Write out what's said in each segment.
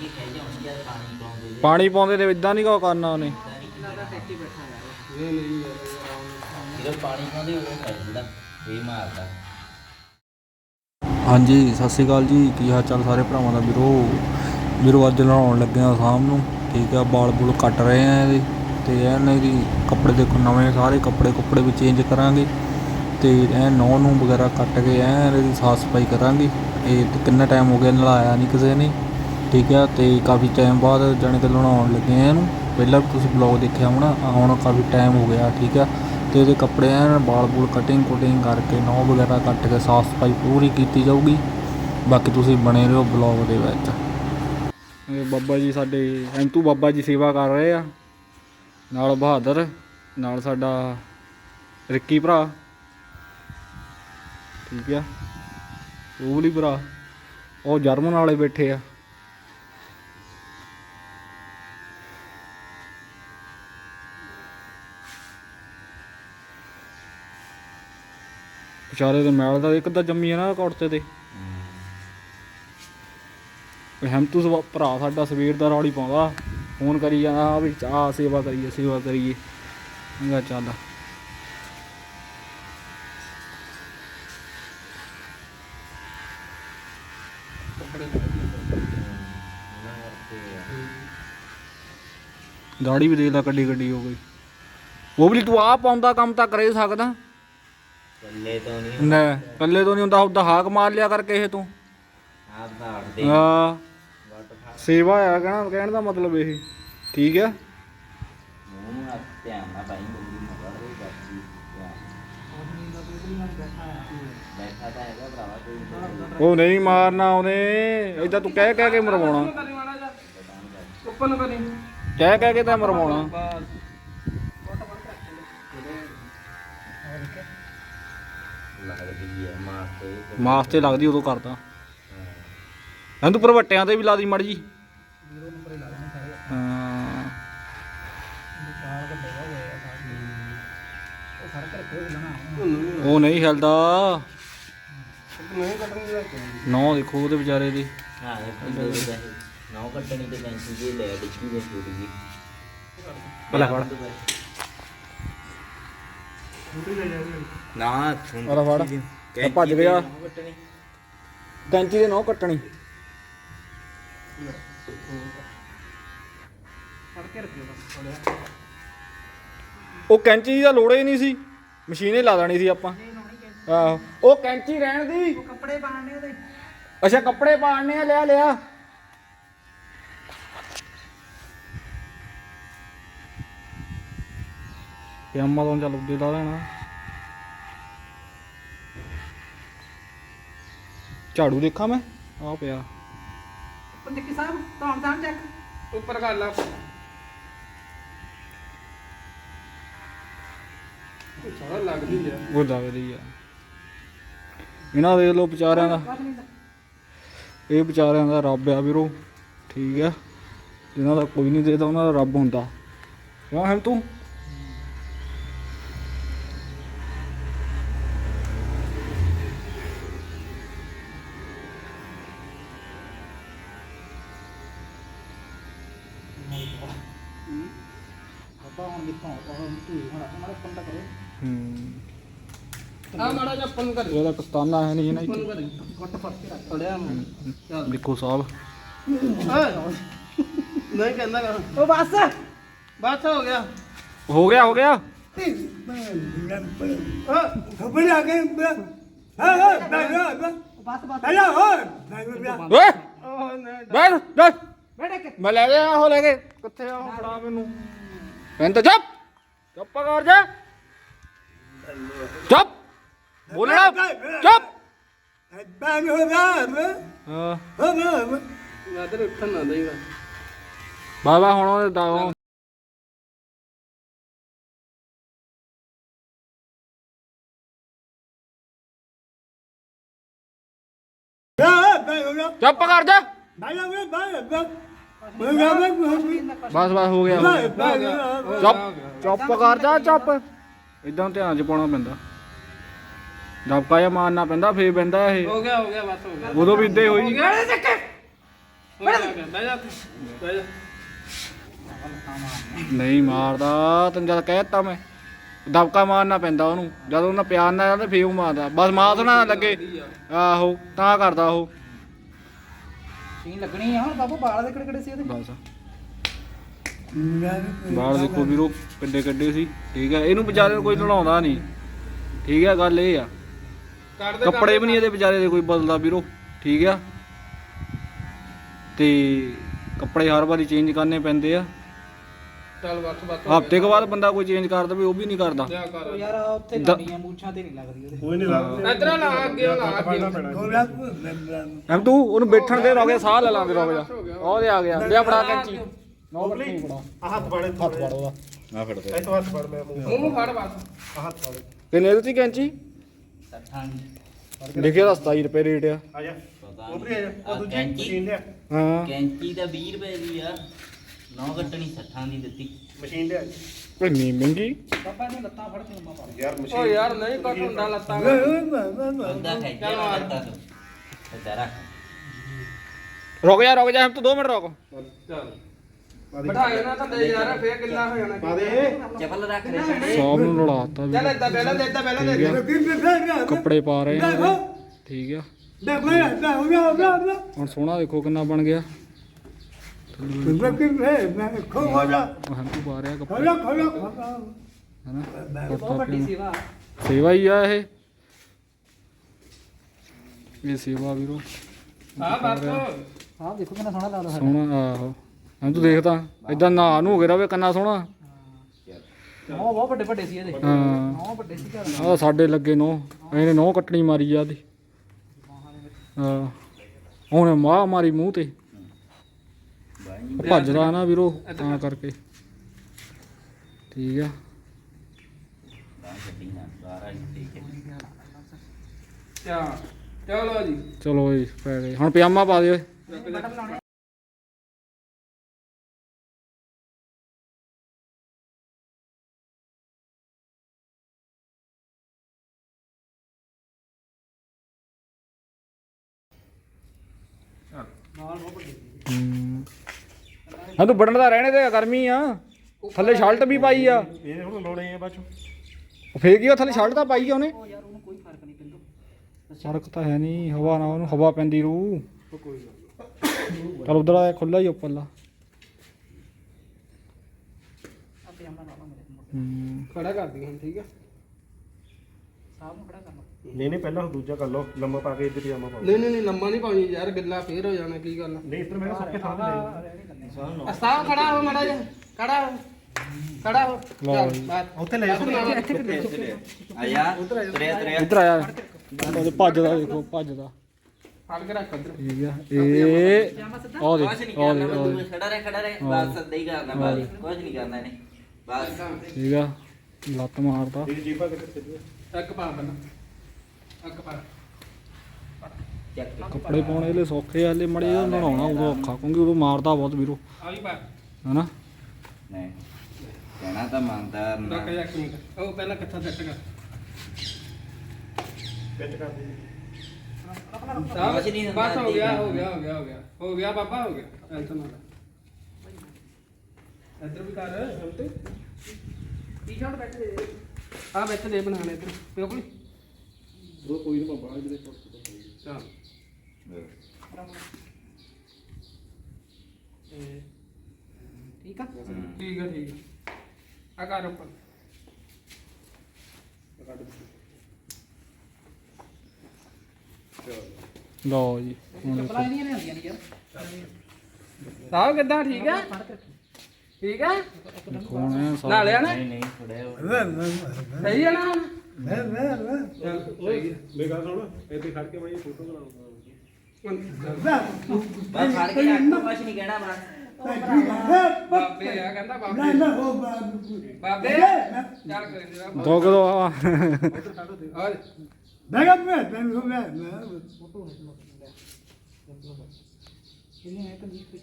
ਜੀ ਖੇ ਜਾਂ ਉਸ ਕੇ ਪਾਣੀ ਪਾਉਂਦੇ ਜੀ ਪਾਣੀ ਪਾਉਂਦੇ ਤੇ ਇਦਾਂ ਨਹੀਂ ਕੋ ਕਰਨਾ ਉਹਨੇ। ਜਦੋਂ ਪਾਣੀ ਪਾਉਂਦੇ ਉਦੋਂ ਖੇ ਜਿਹੜਾ ਇਹ ਮਾਰਦਾ ਹਾਂਜੀ, ਸਤਿ ਸ਼੍ਰੀ ਅਕਾਲ ਜੀ। ਕੀ ਹਾਲ ਚਾਲ ਸਾਰੇ ਭਰਾਵਾਂ ਦਾ ਵੀਰੋ? ਵੀਰੋ, ਅੱਜ ਨਹਾਉਣ ਲੱਗੇ ਆ ਸ਼ਾਮ ਨੂੰ। ਠੀਕ ਆ, ਬਾਲ ਬੁਲ ਕੱਟ ਰਹੇ ਆ ਇਹਦੇ। ਤੇ ਐਨ ਇਹਦੀ ਕੱਪੜੇ ਦੇਖੋ, ਨਵੇਂ ਸਾਰੇ ਕੱਪੜੇ ਕੁੱਪੜੇ ਵੀ ਚੇਂਜ ਕਰਾਂਗੇ। ਤੇ ਐ ਨੌ ਨੂੰ ਵਗੈਰਾ ਕੱਟ ਕੇ ਐ ਇਹਦੀ ਸਾਫ਼ ਸਫ਼ਾਈ ਕਰਾਂਗੇ। ਇਹ ਤੇ ਕਿੰਨਾ ਟਾਈਮ ਹੋ ਗਿਆ ਨਲਾਇਆ ਨਹੀਂ ਕਿਸੇ ਨੇ। ਠੀਕ ਆ, ਤੇ ਕਾਫੀ ਟਾਈਮ ਬਾਅਦ ਜਾਣੀ ਕਿ ਲੁਣਾਉਣ ਲੱਗੇ ਆ ਇਹਨੂੰ। ਪਹਿਲਾਂ ਵੀ ਤੁਸੀਂ ਬਲੌਗ ਦੇਖਿਆ ਹੋਣਾ ਆਹ ਹੁਣ ਕਾਫੀ ਟਾਈਮ ਹੋ ਗਿਆ, ਠੀਕ ਆ। ਤੇ ਉਹਦੇ ਕੱਪੜੇ ਐਨ ਬਾਲ ਬੂਲ ਕਟਿੰਗ ਕੁਟਿੰਗ ਕਰਕੇ ਨੌ ਵਗੈਰਾ ਕੱਟ ਕੇ ਸਾਫ਼ ਸਫ਼ਾਈ ਪੂਰੀ ਕੀਤੀ ਜਾਊਗੀ। ਬਾਕੀ ਤੁਸੀਂ ਬਣੇ ਰਹੋ ਬਲੌਗ ਦੇ ਵਿੱਚ। ਇਹ ਬਾਬਾ ਜੀ ਸਾਡੇ, ਐਂਤੂ ਬਾਬਾ ਜੀ ਸੇਵਾ ਕਰ ਰਹੇ ਆ। ਨਾਲ ਬਹਾਦਰ, ਨਾਲ ਸਾਡਾ ਰਿੱਕੀ ਭਰਾ। ਠੀਕ ਆ। ਉਹ ਲਈ ਭਰਾ। ਉਹ ਜਰਮਨ ਵਾਲੇ ਬੈਠੇ ਆ। ਵਿਚਾਰੇ ਦੇ ਮੈਲ ਦਾ, ਇੱਕ ਤਾਂ ਜੰਮੀ ਆ ਨਾ ਕੁੜਤੇ ਤੇ ਹਮਤੂ ਸਵਾ- ਭਰਾ ਸਾਡਾ ਸਵੇਰ ਦਾ ਰੌਲੀ ਪਾਉਂਦਾ, ਫੋਨ ਕਰੀ ਜਾਂਦਾ ਵੀ ਆ ਸੇਵਾ ਕਰੀਏ ਸੇਵਾ ਕਰੀਏ। ਮੈਂ ਚੱਲ। ਦਾੜੀ ਵੀ ਦੇਖ ਲੈ ਕੱਡੀ ਕੱਡੀ ਹੋ ਗਈ। ਉਹ ਵੀ ਤੂੰ ਆ ਪਾਉਂਦਾ ਕੰਮ ਤਾਂ ਕਰੇ ਸਕਦਾ। ਕੱਲੇ ਤੋਂ ਨਹੀਂ ਨਾ ਕੱਲੇ ਤੋਂ ਨਹੀਂ ਹੁੰਦਾ ਉਹਦਾ ਹਾਕ ਮਾਰ ਲਿਆ ਕਰ ਕਿਸੇ ਤੋਂ। ਆਪ ਵੱਟ ਫਾ ਸੇਵਾ ਆ ਕਹਿਣਾ ਕਹਿਣ ਦਾ ਮਤਲਬ ਇਹ। ਠੀਕ ਆ? ਮੂੰਹ ਨੂੰ ਹੱਥ ਧਿਆਨ ਨਾਲ ਪਾਈ ਬੰਦੀ ਮਗਰ ਹੋਈ ਬਾਕੀ ਬੈਠਾ ਤਾਂ ਹੈਗਾ ਭਰਾਵਾ ਕੋਈ ਉਹ ਨਹੀਂ ਮਾਰਨਾ ਉਹਨੇ ਏਦਾਂ ਤੂੰ ਕਹਿ ਕਹਿ ਕੇ ਮਰਵਾਉਣਾ। ਉੱਪਰ ਨੂੰ ਕਰੀ। ਕਹਿ ਕਹਿ ਕੇ ਤਾਂ ਮਰਵਾਉਣਾ। ਲੱਗਦੀ ਹੈ ਮਾਸ ਤੇ ਮਾਸ ਤੇ ਲੱਗਦੀ ਉਦੋਂ ਕਰਦਾ। ਐਂ ਤੂੰ ਪਰਵੱਟਿਆਂ ਤੇ ਵੀ ਲਾ ਦੀ ਮੜ ਜੀ। ਹਾਂ ਉਹ ਨਹੀਂ ਹਿਲਦਾ। ਨਹੀਂ ਕੱਟਣੀ ਦਾ ਨੌ ਦੇਖੋ ਉਹਦੇ ਵਿਚਾਰੇ ਦੀ। ਹਾਂ ਨੌ ਕੱਟਣੀ ਤੇ ਪੈਂਸੀ ਜੀ ਲੈ ਡਿੱਕੀ ਦੇ ਛੁੱਟ ਗਈ ਪਹਿਲਾਂ ਫੜ। ਨਾ ਅਰੇ ਫੜ ਆ ਭੱਜ ਗਿਆ। ਕੈਂਚੀ ਦੇ ਨੌ ਕੱਟਣੀ। ਫੜ ਕੇ ਰੱਖਿਓ ਬਸ ਥੋੜ੍ਹਾ। ਉਹ ਕੈਂਚੀ ਦਾ ਲੋੜ ਹੀ ਨਹੀਂ ਸੀ। ਮਸ਼ੀਨੇ ਲਾ ਦੇਣੀ ਸੀ ਆਪਾਂ। ਆਹੋ। ਉਹ ਕੈਂਚੀ ਰਹਿਣ ਦੀ। ਕੱਪੜੇ ਪਾਣਨੇ ਉਹਦੇ। ਅੱਛਾ ਕੱਪੜੇ ਪਾੜਨੇ ਆ ਲਿਆ ਲਿਆ। ਪਜਾਮਾ ਤੋਂ ਚੱਲ ਉੱਦੇ ਲਾ ਲੈਣਾ। ਝਾੜੂ ਦੇਖਾਂ ਮੈਂ? ਆ ਪਿਆ। ਪੰਦਕੀ ਸਾਹਿਬ ਧੌਣ ਧਾਣ ਚੱਕ। ਉੱਪਰ ਕਰ ਲਾ। ਸਾਰਾ ਲੱਗਦੀ ਆ। ਉਹ ਲੱਗਦੀ ਆ। ਇਹਨਾਂ ਦੇਖ ਲੋ ਵਿਚਾਰਿਆਂ ਦਾ। ਇਹ ਵਿਚਾਰਿਆਂ ਦਾ ਰੱਬ ਆ ਵੀਰੋ। ਠੀਕ ਆ। ਜਿਨ੍ਹਾਂ ਦਾ ਕੋਈ ਨਹੀਂ ਦੇਦਾ ਉਹਨਾਂ ਦਾ ਰੱਬ ਹੁੰਦਾ। ਕਿਉਂ ਹਮ ਤੂੰ? ਹੁਣ ਕਿੱਥੋਂ? ਉਹ ਤੂੰ ਹੁਣ ਹਮਾਰੇ ਪੰਡਾ ਕਰੋ ਹੂੰ। ਆ ਮਾੜਾ ਜਿਹਾ ਪੰਨ ਕਰ ਇਹਦਾ ਕਸਤਾਨਾ ਹੈ ਨਹੀਂ ਨਾ ਪੰਨ ਇੱਥੇ ਕਰ ਫੜ ਕੇ ਰੱਖ ਥੋੜਿਆ ਚੱਲ। ਦੇਖੋ ਸਾਹਿਬ। ਨਹੀਂ ਕਹਿੰਦਾ ਕਰ ਉਹ ਬਸ। ਬਸ ਹੋ ਗਿਆ। ਹੋ ਗਿਆ ਹੋ ਗਿਆ। ਖਬਰ ਆ ਗਈ ਹਾਂ ਹਾਂ ਬੈ ਬਸ ਬਸ। ਬੈ ਹੋਰ। ਓਏ। ਉਹ ਨਹੀਂ ਬੈਠ ਬੈਠ। ਬੈਠ ਕੇ ਮੈਂ ਲੈ ਗਿਆ ਉਹ ਲੈ ਕੇ। ਕਿੱਥੇ ਆ ਉਹ ਫੜਾ ਮੈਨੂੰ? ਮੈਂ ਤਾਂ ਚੁੱਪ। ਚੁੱਪ ਕਰ ਜਾ। ਚੁੱਪ। ਬੋਲਣਾ। ਚੁੱਪ। ਬੈ ਹੋ ਗਿਆ ਹਾਂ। ਹਾਂ ਹਾਂ ਯਾਦਰ ਉੱਠਣ ਨਾ ਦੇਗਾ ਬਾਬਾ ਹੁਣ ਉਹ ਦਾ ਚੁੱਪ ਕਰ ਜਾ। ਬੈ ਹੋ ਬਸ ਬਸ ਹੋ ਗਿਆ ਹੋ ਗਿਆ। ਚੁੱਪ ਚੁੱਪ ਕਰ ਜਾ ਚੁੱਪ। ਇਦਾਂ ਧਿਆਨ ਚ ਪਾਉਣਾ ਪੈਂਦਾ। ਦਬਕਾ ਜਾਂ ਮਾਰਨਾ ਪੈਂਦਾ ਫੇਰ ਪੈਂਦਾ ਇਹ। ਹੋ ਗਿਆ ਹੋ ਗਿਆ ਬਸ ਹੋ ਗਿਆ। ਉਦੋਂ ਵੀ ਇਦਾਂ ਹੀ ਹੋਈ। ਗਿਆ ਚੱਕੇ। ਬਹਿ ਜਾ ਬਹਿ ਜਾ ਨਹੀਂ ਮਾਰਦਾ ਤੈਨੂੰ ਜਦ ਕਹਿਤਾ ਮੈਂ। ਦਬਕਾ ਮਾਰਨਾ ਪੈਂਦਾ ਉਹਨੂੰ। ਜਦ ਉਹਨਾਂ ਪਿਆਰ ਨਾਲ ਤੇ ਫੇਰ ਉਹ ਮਾਰਦਾ। ਬਸ ਮਾਰ ਨਾ ਲੱਗੇ। ਆਹੋ ਤਾਂ ਕਰਦਾ ਉਹ। ਸੀਨ ਲੱਗਣੀ ਆ ਹੁਣ ਬਾਬੂ ਬਾਲ ਦੇ ਕਿਹੜੇ ਕਿਹੜੇ ਸੀ ਇਹਦੇ ਬਸ। ਬਾਲ ਦੇਖੋ ਵੀਰੋ ਕਿੱਡੇ ਕਿੱਡੇ ਸੀ। ਠੀਕ ਹੈ ਇਹਨੂੰ ਵਿਚਾਰੇ ਨੂੰ ਕੋਈ ਨਲਾਉਂਦਾ ਨਹੀਂ ਠੀਕ ਹੈ ਗੱਲ ਇਹ ਆ। ਕੱਪੜੇ ਵੀ ਨਹੀਂ ਇਹਦੇ ਵਿਚਾਰੇ ਦੇ ਕੋਈ ਬਦਲਦਾ ਵੀਰੋ। ਠੀਕ ਆ। ਤੇ ਕੱਪੜੇ ਹਰ ਵਾਰੀ ਚੇਂਜ ਕਰਨੇ ਪੈਂਦੇ ਆ। ਚੱਲ ਬਸ ਬਸ ਹਫ਼ਤੇ ਕੁ ਬਾਅਦ ਬੰਦਾ ਕੋਈ ਚੇਂਜ ਕਰ ਦਵੇ ਉਹ ਵੀ ਨਹੀਂ ਕਰਦਾ। ਲਿਆ ਕਰ? ਯਾਰ ਉੱਥੇ ਦ- ਗਾੜੀਆਂ ਮੂਛਾਂ ਤੇ ਨਹੀਂ ਲੱਗਦੀ ਉਹਦੇ। ਕੋਈ ਨਹੀਂ ਲੱਗਦਾ ਇਧਰ ਲਾ ਅੱਗੇ ਲਾ ਅੱਗੇ। ਥੋੜਾ ਐਮ ਤੂੰ ਉਹਨੂੰ ਬੈਠਣ ਦੇ ਰੋਗੇ ਸਾਹ ਲੈ ਲਾਂਦੇ ਰੋਗੇ ਉਹਦੇ ਆ ਗਿਆ। ਲਿਆ ਫੜਾ ਕੈਂਚੀ ਨੋ ਫੜਾ ਹੱਥ ਫੜੇ ਹੱਥ ਫੜ ਉਹਦਾ। ਆ ਫੜ ਦੇ। ਇੱਥੋਂ ਹੱਥ ਫੜ ਮੈਂ ਮੂੰਹ ਫੜ ਬਸ। ਹੱਥ ਫੜ। ਕਿੰਨੇ ਦਿੱਤੀ ਕੈਂਚੀ? ਲਿਖਿਆ ਤਾਂ 27 ਰੁਪਏ ਰੇਟ ਆ। ਆ ਜਾ। ਪਤਾ ਉਹ ਵੀ ਆ ਜਾ। ਉਹ ਦੂਜੀ ਕੈਂਚੀ? ਮਸ਼ੀਨ ਲਿਆ। ਹਾਂ। ਕੈਂਚੀ ਤਾਂ 20 ਰੁਪਏ ਦੀ ਆ। ਨੌ ਕੱਟਣੀ 60 ਦੀ ਦਿੱਤੀ। ਮਸ਼ੀਨ ਲਿਆ ਇੰਨੀ ਮਹਿੰਗੀ? ਬਾਬਾ ਨੇ ਲੱਤਾਂ ਫੜ ਕੇ ਲੰਮਾ ਪਾ। ਯਾਰ ਓ ਮਸ਼ੀਨ ਯਾਰ ਨਹੀਂ ਕੱਟ ਹੁੰਦਾ ਲੱਤਾਂ ਬੰਦਾ ਖੈਜਿਆ ਚੱਲ ਮਾਰ। ਕਰਦਾ ਤੂੰ। ਤੇ ਰੱਖ। ਰੁਕ ਜਾ ਰੁਕ ਜਾ ਹਮ ਤੂੰ 2 ਮਿੰਟ ਰੁਕ। ਚੱਲ। ਬਿਠਾ ਇਹਨਾਂ ਤਾਂ ਦੇ ਯਾਰ ਫੇਰ ਕਿੰਨਾ ਹੋ ਜਾਣਾ। ਪਾ ਦੇ। ਚੱਪਲ ਰੱਖ ਲੈ ਛੱਡੇ ਸੌਬ ਨੂੰ ਲੜਾਤਾ ਚੱਲ ਵੀ ਏਦਾਂ ਪਹਿਲਾਂ ਦੇ ਏਦਾਂ ਪਹਿਲਾਂ ਦੇ। ਠੀਕ ਆ। ਕੱਪੜੇ ਪਾ ਰਹੇ ਆ। ਠੀਕ ਆ। ਹੁਣ ਸੋਹਣਾ ਦੇਖੋ ਕਿੰਨਾ ਬਣ ਗਿਆ। ਹਮ ਤੂੰ ਪਾ ਰਿਹਾ ਕੱਪੜੇ ਹਨਾ ਬਹੁਤ ਵੱਡੀ ਸੇਵਾ ਸੇਵਾ ਹੀ ਆ ਇਹ। ਇਹ ਸੇਵਾ ਵੀਰੋ। ਹਾਂ ਬਸ ਆਹ ਦੇਖੋ ਕਿੰਨਾ ਸੋਹਣਾ ਲੱਗਦਾ ਸਾਡਾ। ਸੋਹਣਾ ਆਹੋ। ਤੂੰ ਦੇਖਦਾ ਇਦਾਂ ਨਾ ਨੂੰ ਹੋ ਗਿਆ ਰਵੇ ਕੰਨਾ ਸੋਹਣਾ। ਨੌ ਬਹੁਤ ਵੱਡੇ ਵੱਡੇ ਸੀ ਇਹਦੇ। ਹਾਂ। ਨੌ ਵੱਡੇ ਸੀ ਘਰ। ਆਹ ਸਾਡੇ ਲੱਗੇ ਨੋ। ਇਹਨੇ ਨੋ ਕੱਟਣੀ ਮਾਰੀ ਆ ਦੀ। ਹਾਂ ਉਹਨੇ ਮਾਂ ਮਾਰੀ ਮੂੰਹ ਤੇ। ਭੱਜਦਾ ਨਾ ਵੀਰੋ ਤਾਂ ਕਰਕੇ। ਠੀਕ ਆ। ਚਲੋ ਜੀ। ਚਲੋ ਜੀ ਪੈ ਗਏ। ਹੁਣ ਪਜਾਮਾ ਪਾ ਦਿਓ। ਨਾਲ ਬਹੁਤ ਵੱਡੇ ਹੂੰ। ਹਾਂ ਤੂੰ ਬਟਨ ਦਾ ਰਹਿਣੇ ਤੇ ਗਰਮੀ ਆ। ਥੱਲੇ ਸ਼ਰਟ ਵੀ ਪਾਈ ਆ। ਇਹ ਹੁਣ ਲਾਉਣੇ ਆ ਬਾਚੋ ਫੇਰ ਕੀ ਉਹ ਥੱਲੇ ਸ਼ਰਟ ਤਾਂ ਪਾਈ ਆ ਉਹਨੇ। ਉਹ ਯਾਰ ਉਹਨੂੰ ਕੋਈ ਫ਼ਰਕ ਨਹੀਂ ਪੈਂਦਾ। ਫ਼ਰਕ ਤਾਂ ਹੈ ਨਹੀਂ ਹਵਾ ਨਾਲ ਉਹਨੂੰ ਹਵਾ ਪੈਂਦੀ ਰੂ ਚਲ ਉਧਰ ਆ ਖੁੱਲਾ ਹੀ ਉੱਪਰਲਾ ਆ ਖੜਾ ਕਰ ਦੀ ਹੁਣ ਠੀਕ ਹੈ ਸਾਹ ਨੂੰ ਖੜਾ ਕਰ ਲਓ ਨਹੀਂ ਨਹੀਂ ਪਹਿਲਾਂ ਦੂਜਾ ਕਰ ਲਓ ਲੰਮਾ ਪਾ ਕੇ ਇੱਧਰ ਪਜਾਮਾ ਪਾ ਨਹੀਂ ਨਹੀਂ ਨਹੀਂ ਲੰਮਾ ਨਹੀਂ ਪਾਉਣੀ ਯਾਰ ਗੱਲਾਂ ਫੇਰ ਹੋ ਜਾਣਾ ਕੀ ਗੱਲ ਨਹੀਂ ਇੱਧਰ ਮੈਂ ਸੁੱਕੇ ਥਾਂ ਤੇ ਆ ਸਾਹ ਖੜਾ ਹੋ ਮੜਾ ਜਾ ਖੜਾ ਹੋ ਖੜਾ ਹੋ ਚੱਲ। ਬਾਹਰ ਉੱਥੇ ਲੈ ਇੱਥੇ ਆ ਯਾਰ ਤਰੇ ਤਰੇ ਇੱਧਰ ਆ ਯਾਰ ਉਹਦੇ ਭੱਜਦਾ ਦੇਖੋ ਭੱਜਦਾ ਫੜ ਕੇ ਰੱਖ ਇੱਧਰ। ਠੀਕ ਆ। ਇਹ ਉਹ ਦੇ ਉਹ ਦੇ ਖੜਾ ਰਹਿ ਖੜਾ ਰਹਿ। ਬਸ ਸੱਦਾ ਹੀ ਕਰਨਾ ਬਸ। ਕੁਝ ਨਹੀਂ ਕਰਨਾ ਇਹਨੇ। ਬਸ। ਠੀਕ ਆ। ਲੱਤ ਮਾਰਦਾ ਇੱਕ ਪਾ ਪਹਿਲਾਂ ਕੱਪੜੇ ਪਾਉਣੇ ਇਹਲੇ ਸੌਖੇ ਆ ਹਲੇ ਮੜੇ ਨਹਾਉਣਾ ਉਦੋਂ ਔਖਾ ਕਿਉਂਕਿ ਉਦੋਂ ਮਾਰਦਾ ਬਹੁਤ ਵੀਰੋ। ਆ ਵੀ ਪਾ ਹਨਾ? ਨਹੀਂ ਕਹਿਣਾ ਤਾਂ ਮੰਨਦਾ ਨਾ ਰੱਖ ਜਾ ਇੱਕ ਮਿੰਟ। ਉਹ ਪਹਿਲਾਂ ਕਿੱਥਾ ਸੈੱਟ ਕਰ? ਦੇ। ਬਸ ਹੋ ਗਿਆ ਠੀਕ ਆ। ਹੋ ਗਿਆ ਹੋ ਗਿਆ ਹੋ ਗਿਆ। ਹੋ ਗਿਆ ਬਾਬਾ ਹੋ ਗਿਆ। ਟੈਨਸ਼ਨ ਨਾ ਲੈ ਇੱਧਰ ਵੀ ਕਰ। ਹਲਤੇ ਟੀ-ਸ਼ਰਟ ਬੈਠ ਦੇ ਆ ਵਿੱਚ ਦੇ ਬਣਾਣੇ ਇੱਧਰ। ਪਿਓ ਕੋਲ। ਉਹ ਕੋਈ ਨਾ ਬਾਬਾ ਇਹਦੇ ਚੱਲ। ਠੀਕ ਆ? ਠੀਕ ਹੈ ਠੀਕ ਹੈ ਆ ਕਰ ਉੱਪਰ। ਲਓ ਜੀ ਹੁਣ ਚੱਪਲਾਂ ਇਹਦੀਆਂ ਨਹੀਂ ਹੁੰਦੀਆਂ ਨਹੀਂ ਯਾਰ। ਸਾਹ ਕਿੱਦਾਂ ਠੀਕ ਹੈ ਠੀਕ ਹੈ ਦੇਖੋ ਹੁਣ ਇਹ ਸਭ- ਨਾ। ਨਹੀਂ ਨਹੀਂ ਥੋੜਾ ਸਹੀ ਹੈ ਨਾ ਚੱਲ ਸਹੀ ਹੈ। ਮੇਰੀ ਸੁਣ ਇੱਥੇ ਖੜ ਕੇ ਮੈਂ ਇਹ ਫੋਟੋ ਬਣਾਉਂਗਾ ਬਸ ਫੜ ਕੇ ਰੱਖ ਕੁਝ ਨਹੀਂ ਕਹਿਣਾ ਬਸ। ਬਾਬੇ ਆ ਕਹਿੰਦਾ ਬਾਬੇ। ਬਾਬੇ। ਚੱਲ ਕਰ ਦੇ ਦੋ। ਕਿਲੋ ਆ ਔਰ।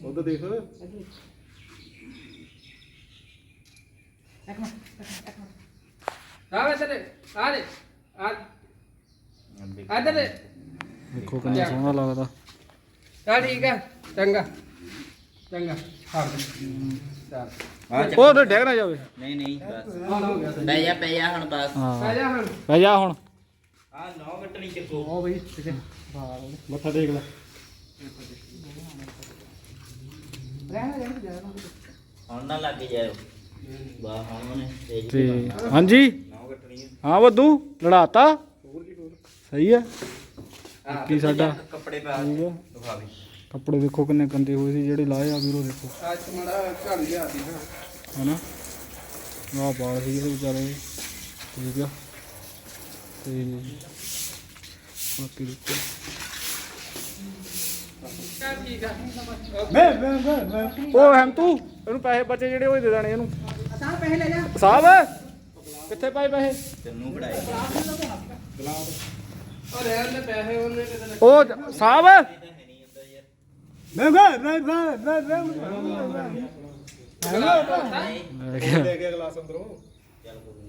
ਉਧਰ ਦੇਖ। ਮਿੰਟ ਆ ਆ ਆ ਆ ਦੇ ਦੇਖੋ ਕਿੰਨਾ ਸੋਹਣਾ ਲੱਗਦਾ ਚੱਲ ਠੀਕ ਹੈ ਚੰਗਾ ਚੰਗਾ ਦੇ ਚੱਲ ਉਹ ਤੇ ਡਿੱਗ ਨਾ ਜਾਵੇ ਨਹੀਂ ਨਹੀਂ ਬਸ ਹੁਣ ਹੋ ਗਿਆ ਬਹਿ ਜਾ ਬਹਿ ਜਾ ਹੁਣ ਬਸ ਹਾਂ ਜਾ ਹੁਣ ਬਹਿ ਜਾ ਹੁਣ ਆ ਨੌ ਕੱਟਣੀ ਚੱਕੋ ਉਹ ਬਈ ਠੀਕ ਹੈ ਮੱਥਾ ਟੇਕ ਲੈ ਰਹਿਣਾ ਜਾਣਾ ਹੁਣ ਨਾ ਲੱਗ ਜਾਇਓ ਵਾਹ ਹੁਣ ਤੇਜ਼ ਤੇ ਹਾਂਜੀ ਨੌ ਹੈ ਬੱਦੂ ਲੜਾਤਾ। ਸਹੀ ਹੈ। ਕੀ ਸਾਡਾ? ਕੱਪੜੇ ਪਾ ਦਿਖਾ ਵੀ ਕੱਪੜੇ ਦੇਖੋ ਕਿੰਨੇ ਗੰਦੇ ਹੋਏ ਸੀ ਜਿਹੜੇ ਲਾਏ ਆ ਵੀਰੋ ਦੇਖੋ। ਅੱਜ ਮੜਾ ਝੜ ਗਿਆ ਸੀ ਹਾਂ ਹਨਾ? ਆਹ ਬਾਲ ਸੀ ਇਹਦੇ ਵਿਚਾਰੇ। ਠੀਕ ਆ। ਤੇ ਬਾਕੀ ਦੇਖੋ। ਆ ਮੈਂ ਮੈਂ ਮੈਂ ਮੈਂ। ਉਹ ਹਮ ਤੂੰ ਇਹਨੂੰ ਪੈਸੇ ਬਚੇ ਜਿਹੜੇ ਉਹ ਦੇ ਦੇਣੇ ਇਹਨੂੰ। ਅਸਾਂ ਪੈਸੇ ਲੈ ਜਾ। ਸਾਹਿਬ ਕਿੱਥੇ ਪਾਏ ਪੈਸੇ ਤੈਨੂੰ ਫੜਾਏ ਉਹ ਰਹਿਣ ਦੇ ਪੈਸੇ ਉਹਨੇ ਕਿਤੇ ਲੱਗੇ। ਉਹ ਜ- ਸਾਹਿਬ ਮੈਂ ਮੈਂ ਮੈਂ ਮੈਂ ਮੈਂ ਮੈਂ ਨਹੀਂ ਲੈ। ਚੱਲ ਕੋਈ ਨੀ।